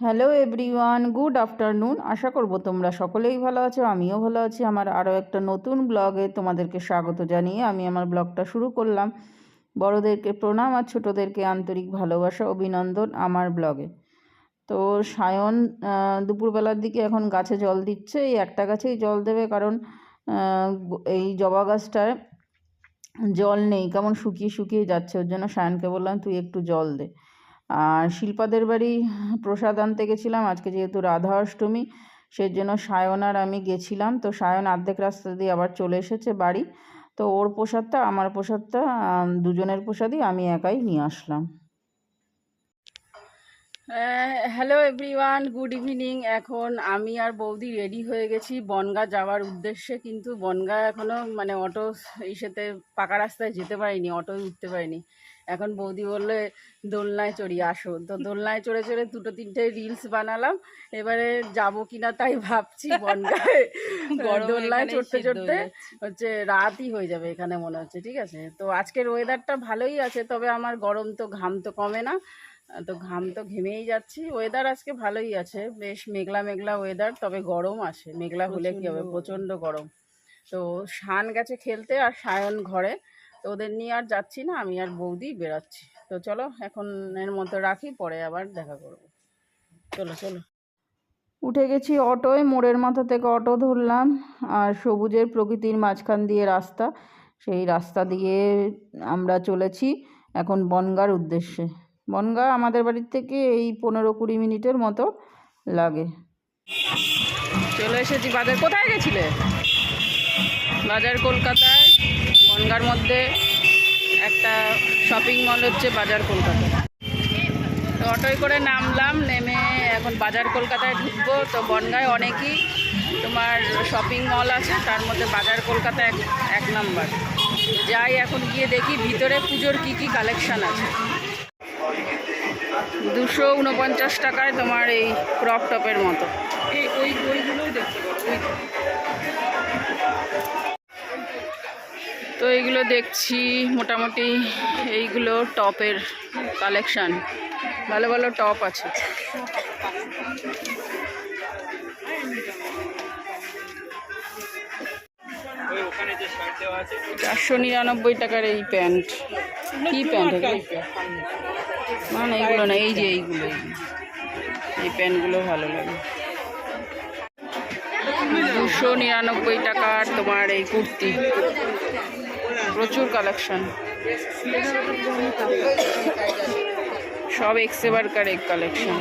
Hello everyone good afternoon আশা করব তোমরা সকলেই ভালো আছো, আমিও ভালো আছি। আমার আরও একটা নতুন ব্লগে তোমাদেরকে স্বাগত জানিয়ে আমি আমার ব্লগটা শুরু করলাম। বড়োদেরকে প্রণাম আর ছোটোদেরকে আন্তরিক ভালোবাসা, অভিনন্দন আমার ব্লগে। তো সায়ন দুপুরবেলার দিকে এখন গাছে জল দিচ্ছে, এই একটা গাছেই জল দেবে কারণ এই জবা গাছটায় জল নেই, কেমন শুকিয়ে শুকিয়ে যাচ্ছে, ওর জন্য সায়নকে বললাম, তুই একটু জল দে। আর শিল্পাদের বাড়ি প্রসাদ আনতে গেছিলাম। আজকে যেহেতু রাধা অষ্টমী সেই জন্য সায়ন আর আমি গেছিলাম। তো সায়ন অর্ধেক রাস্তা দিয়ে আবার চলে এসেছে বাড়ি। তো ওর প্রসাদটা, আমার প্রসাদটা দুজনের প্রসাদই আমি একাই নিয়ে আসলাম। হ্যালো এভরিওয়ান গুড ইভিনিং এখন আমি আর বৌদি রেডি হয়ে গেছি বনগা যাওয়ার উদ্দেশ্যে। কিন্তু বনগা এখনও মানে অটো ইসেতে, পাকা রাস্তায় যেতে পারিনি, অটোয় উঠতে পারিনি। এখন বৌদি বললে দোলনায় চড়ি আসো। তো দোলনায় চড়ে চড়ে দুটো তিনটে রিলস বানালাম। এবারে যাব কিনা তাই ভাবছি বনগায়। দোলনায় চড়তে চড়তে হচ্ছে রাতই হয়ে যাবে এখানে মনে হচ্ছে ঠিক আছে? তো আজকের ওয়েদারটা ভালোই আছে তবে আমার গরম তো ঘাম তো কমে না। তো ঘাম তো ঘেমেই যাচ্ছি। ওয়েদার আজকে ভালোই আছে বেশ মেঘলা মেঘলা ওয়েদার তবে গরম আছে মেঘলা হলে কি হবে? প্রচণ্ড গরম। তো শান গেছে খেলতে আর সায়ন ঘরে। তো ওদের নিয়ে আর যাচ্ছি না আমি আর বৌদি বেরাচ্ছি। তো চলো এখন এর মতো রাখি পরে আবার দেখা করব। চলো চলো। উঠে গেছি অটোয় মোড়ের মাথা থেকে অটো ধরলাম আর সবুজের প্রকৃতির মাঝখান দিয়ে রাস্তা। সেই রাস্তা দিয়ে আমরা চলেছি এখন বনগার উদ্দেশ্যে। বনগা আমাদের বাড়ির থেকে এই পনেরো কুড়ি মিনিটের মতো লাগে। চলে এসেছি বাজার। কোথায় গেছিলে? বাজার কলকাতায়। বনগার মধ্যে একটা শপিং মল হচ্ছে বাজার কলকাতা। তো অটোয় করে নামলাম, নেমে এখন বাজার কলকাতায় ঢুকবো। তো বনগায় অনেকই তোমার শপিং মল আছে, তার মধ্যে বাজার কলকাতা এক এক নাম্বার। যাই এখন গিয়ে দেখি ভিতরে পুজোর কি কি কালেকশন আছে। দুশো উনপঞ্চাশ টাকায় তোমার এই ক্রপ টপের মতো। এই ওই বইগুলোই দেখতে ওই তো এইগুলো দেখছি, মোটামুটি এইগুলো টপের কালেকশন। ভালো ভালো টপ আছে। চারশো নিরানব্বই টাকার এই প্যান্ট। কি প্যান্ট না না, এইগুলো না, এই যে এইগুলো। এই প্যান্টগুলো ভালো লাগে। দুশো নিরানব্বই টাকার তোমার এই কুর্তি। প্রচুর কালেকশন সব এক্সেবারকার এক কালেকশন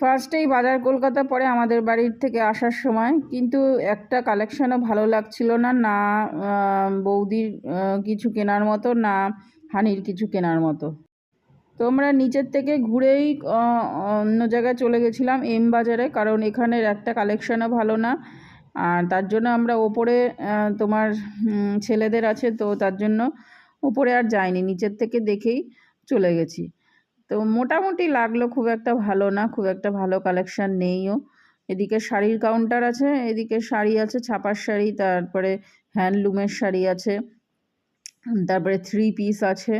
ফার্স্টেই বাজার কলকাতা পরে আমাদের বাড়ির থেকে আসার সময়, কিন্তু একটা কালেকশনও ভালো লাগছিল না না বৌদির কিছু কেনার মতো, না, হানির কিছু কেনার মতো। তো আমরা নিচের থেকে ঘুরেই অন্য জায়গায় চলে গেছিলাম, এম বাজারে, কারণ এখানের একটা কালেকশনও ভালো না। আর তার জন্য আমরা ওপরে তোমার ছেলেদের আছে তো তার জন্য ওপরে আর যাইনি, নিচের থেকে দেখেই চলে গেছি। তো মোটামুটি লাগল, খুব একটা ভালো না, খুব একটা ভালো কালেকশান নেইও। এদিকে শাড়ির কাউন্টার আছে, এদিকে শাড়ি আছে, ছাপার শাড়ি, তারপরে হ্যান্ডলুমের শাড়ি আছে, তারপরে থ্রি পিস আছে,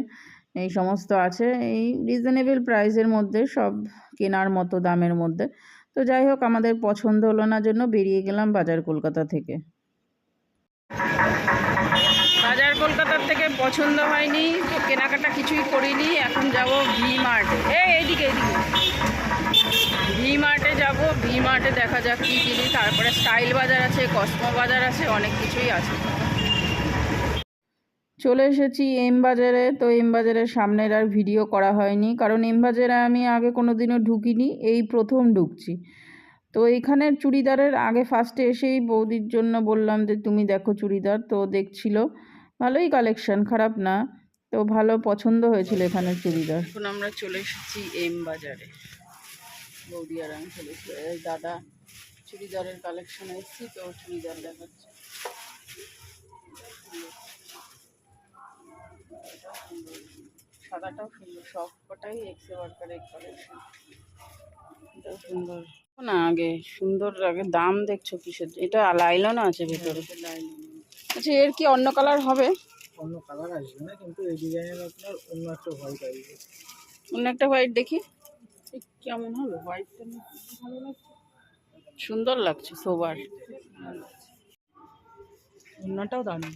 এই সমস্ত আছে। এই রিজনেবল প্রাইসের মধ্যে, সব কেনার মতো দামের মধ্যে। তো যাই হোক, আমাদের পছন্দ হলো না জন্য বেরিয়ে গেলাম বাজার কলকাতা থেকে। বাজার কলকাতার থেকে পছন্দ হয়নি, তো কেনাকাটা কিছুই করিনি, এখন যাব ভি মার্টে এই, এইদিকে এইদিকে। ভি মার্টে যাব ভি মার্টে দেখা যাক কী কিনি। তারপরে স্টাইল বাজার আছে, কসমো বাজার আছে, অনেক কিছুই আছে। চলে এসেছি এম বাজারে। তো এম বাজারের সামনের আর ভিডিও করা হয়নি, কারণ এম বাজারে আমি আগে কোনো দিনও ঢুকিনি, এই প্রথম ঢুকছি। তো এইখানের চুড়িদারের আগে ফার্স্টে এসেই বৌদির জন্য বললাম যে, তুমি দেখো চুড়িদার। তো দেখছিল, ভালোই কালেকশন খারাপ না। তো ভালো পছন্দ হয়েছিল এখানের চুড়িদার। এখন আমরা চলে এসেছি এম বাজারে। বৌদি আর আমি চলে দাদা চুড়িদারের কালেকশন এসেছি, তো চুড়িদার দেখাচ্ছে। সাদাটাও সুন্দর সব কটাই এক্সে ওয়ার্কারের কালেকশন এটাও সুন্দর। না আগে সুন্দর আগে দাম দেখছ কিসের? এটা লাইলনও আছে ভেতরে। আচ্ছা এর কি অন্য কালার হবে? অন্য কালার আসবে না কিন্তু এই ডিজাইনের আপনার অন্য একটা হোয়াইট আসবে। অন্য একটা হোয়াইট দেখি। কেমন হলো? হোয়াইটটা ভালো লাগছে? সুন্দর লাগছে সোবার অন্যটাও দারুণ।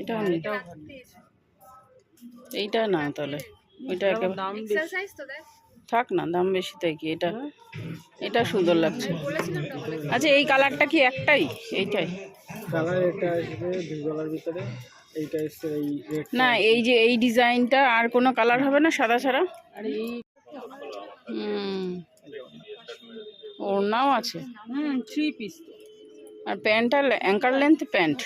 এটাও নেই এটাও ভালো। এইটা না তাহলে। ওইটা একেবারে দাম বেশি। থাক না দাম বেশি তাই কি? এটা এটা সুন্দর লাগছে। আচ্ছা এই কালারটা কি একটাই? এইটাই। কালার এটা আসবে দুই কালার ভিতরে। এইটা এসছে এই রেড না এই যে এই ডিজাইনটা আর কোনো কালার হবে না সাদা ছাড়া? আর এই হুম। ওড়নাও আছে। হুম থ্রি পিস আর প্যান্টটা অ্যাঙ্কার লেন্থ প্যান্ট।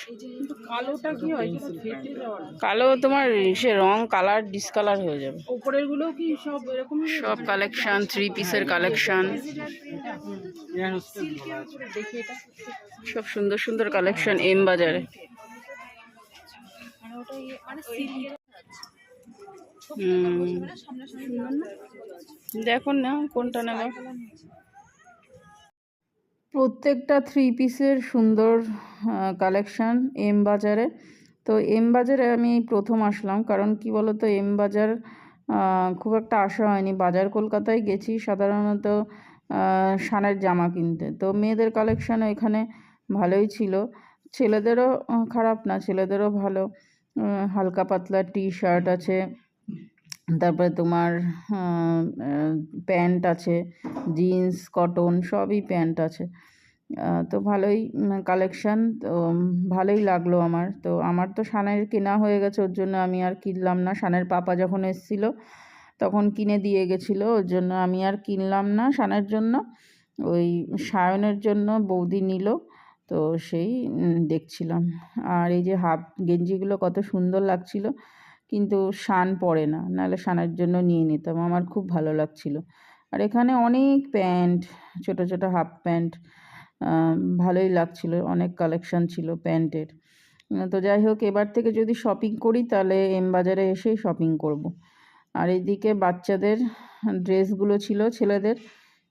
কালো তোমার সে রং কালার ডিসকালার হয়ে যাবে। সব সব কালেকশন থ্রি পিসের কালেকশন সব সুন্দর সুন্দর কালেকশন এম বাজারে। দেখুন না, কোনটা নেবে? প্রত্যেকটা থ্রি পিসের সুন্দর কালেকশান এম বাজারে। তো এম বাজারে আমি প্রথম আসলাম কারণ কি বলতো এম বাজার খুব একটা আসা হয়নি। বাজার কলকাতায় গেছি সাধারণত সানের জামা কিনতে। তো মেয়েদের কালেকশন এখানে ভালোই ছিল। ছেলেদেরও খারাপ না, ছেলেদেরও ভালো। হালকা পাতলা টি শার্ট আছে। তারপরে তোমার প্যান্ট আছে, জিন্স, কটন সবই প্যান্ট আছে। তো ভালোই কালেকশান তো ভালোই লাগল আমার। তো আমার তো সানের কেনা হয়ে গেছে, ওর জন্য আমি আর কিনলাম না। সানের পাপা যখন এসেছিল, তখন কিনে দিয়ে গেছিল, ওর জন্য আমি আর কিনলাম না সানের জন্য। ওই সায়নের জন্য বৌদি নিল, তো সেই দেখছিলাম। আর এই যে হাফ, গেঞ্জিগুলো কত সুন্দর লাগছিল। কিন্তু শান পড়ে না, নাহলে শানের জন্য নিয়ে নিতাম, আমার খুব ভালো লাগছিল। আর এখানে অনেক প্যান্ট, ছোট ছোট হাফ প্যান্ট ভালোই লাগছিল, অনেক কালেকশন ছিল প্যান্টের। তো যাই হোক, এবার থেকে যদি শপিং করি, তাহলে এম বাজারে এসেই শপিং করব। আর এদিকে বাচ্চাদের ড্রেসগুলো ছিল ছেলেদের,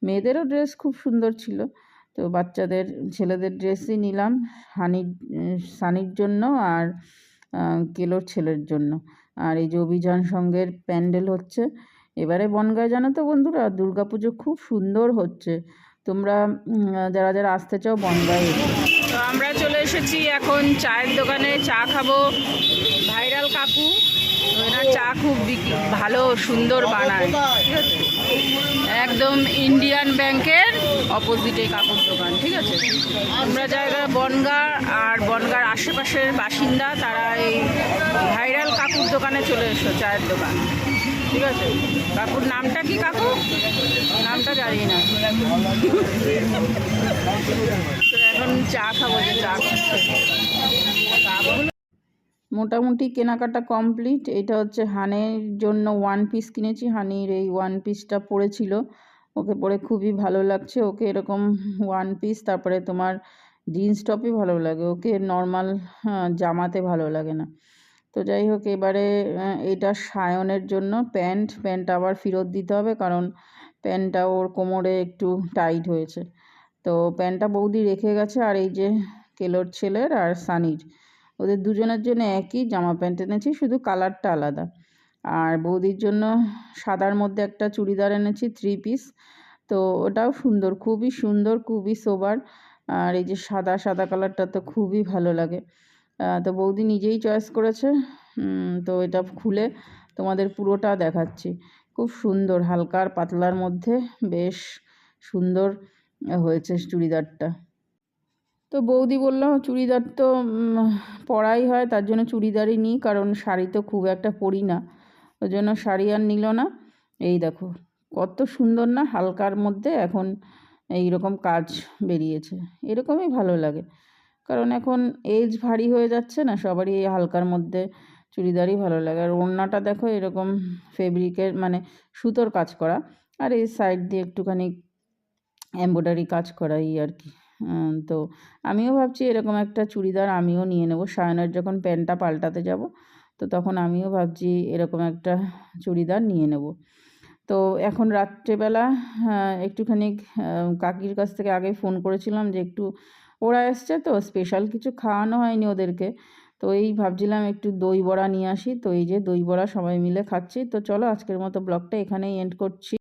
মেয়েদেরও ড্রেস খুব সুন্দর ছিল। তো বাচ্চাদের, ছেলেদের ড্রেসই নিলাম, হানির, সানির জন্য আর কেলোর ছেলের জন্য। আর এই যে অভিযান সঙ্গের প্যান্ডেল হচ্ছে। এবারে বনগায় জানো তো বন্ধুরা, দুর্গাপুজো খুব সুন্দর হচ্ছে। তোমরা যারা যারা আসতে চাও বনগায় তো আমরা চলে এসেছি এখন চায়ের দোকানে, চা খাব। ভাইরাল কাকু। ওনার চা খুব ভালো, সুন্দর বানায়। একদম ইন্ডিয়ান ব্যাংকের অপোজিটে কাপড় দোকান, ঠিক আছে? তোমরা যারা বনগা আর বনগার আশেপাশের বাসিন্দা, তারা এই ভাইরাল কাকুর দোকানে চলে এসো, চায়ের দোকান, ঠিক আছে? কাকুর নামটা কি কাকু? নামটা জানি না। এখন চা খাব, চা খাচ্ছে। মোটামুটি কেনাকাটা কমপ্লিট। এটা হচ্ছে হানের জন্য ওয়ান পিস কিনেছি। হানির এই ওয়ান পিসটা পড়েছিল। ওকে পরে খুবই ভালো লাগছে। ওকে এরকম ওয়ান পিস তারপরে তোমার জিন্স টপই ভালো লাগে। ওকে নর্মাল জামাতে ভালো লাগে না। তো যাই হোক, এবারে এটা সায়নের জন্য প্যান্ট। প্যান্ট আবার ফেরত দিতে হবে কারণ প্যান্টটা ওর কোমরে একটু টাইট হয়েছে। তো প্যান্টটা বৌদি রেখে গেছে আর এই যে কেলোর ছেলের আর সানির। ওদের দুজনের জন্য একই জামা প্যান্ট এনেছি, শুধু কালারটা আলাদা। আর বৌদির জন্য সাদার মধ্যে একটা চুড়িদার এনেছি থ্রি পিস তো ওটাও সুন্দর, খুবই সুন্দর, খুবই সোবার আর এই যে সাদা সাদা কালারটা তো খুবই ভালো লাগে। তো বৌদি নিজেই চয়েস করেছে। তো এটা খুলে তোমাদের পুরোটা দেখাচ্ছি। খুব সুন্দর, হালকা আর পাতলার মধ্যে বেশ সুন্দর হয়েছে চুড়িদারটা। তো বৌদি বলল, চুড়িদার তো পরাই হয়, তার জন্য চুড়িদারই নিই, কারণ শাড়ি তো খুব একটা পরি না। ওই জন্য শাড়ি আর নিল না। এই দেখো, কত সুন্দর না, হালকার মধ্যে এখন এই রকম কাজ বেরিয়েছে। এরকমই ভালো লাগে। কারণ এখন এজ ভারী হয়ে যাচ্ছে না, সবারই এই হালকার মধ্যে চুড়িদারই ভালো লাগে। আর ওড়নাটা দেখো, এরকম ফেব্রিকের মানে সুতোর কাজ করা। আর এই সাইড দিয়ে একটুখানি এমব্রয়ডারি কাজ করা এই আর কি। তো আমিও ভাবছি এরকম একটা চুড়িদার আমিও নিয়ে নেব। সায়নের যখন প্যান্টটা পাল্টাতে যাব, তো তখন আমিও ভাবছি এরকম একটা চুড়িদার নিয়ে নেব। তো এখন রাত্রেবেলা একটুখানি কাকির কাছ থেকে আগে ফোন করেছিলাম যে একটু ওরা এসছে তো স্পেশাল কিছু খাওয়ানো হয়নি ওদেরকে। তো এই ভাবছিলাম একটু দই বড়া নিয়ে আসি। তো এই যে দই বড়া সবাই মিলে খাচ্ছি। তো চলো আজকের মতো ব্লগটা এখানেই এন্ড করছি।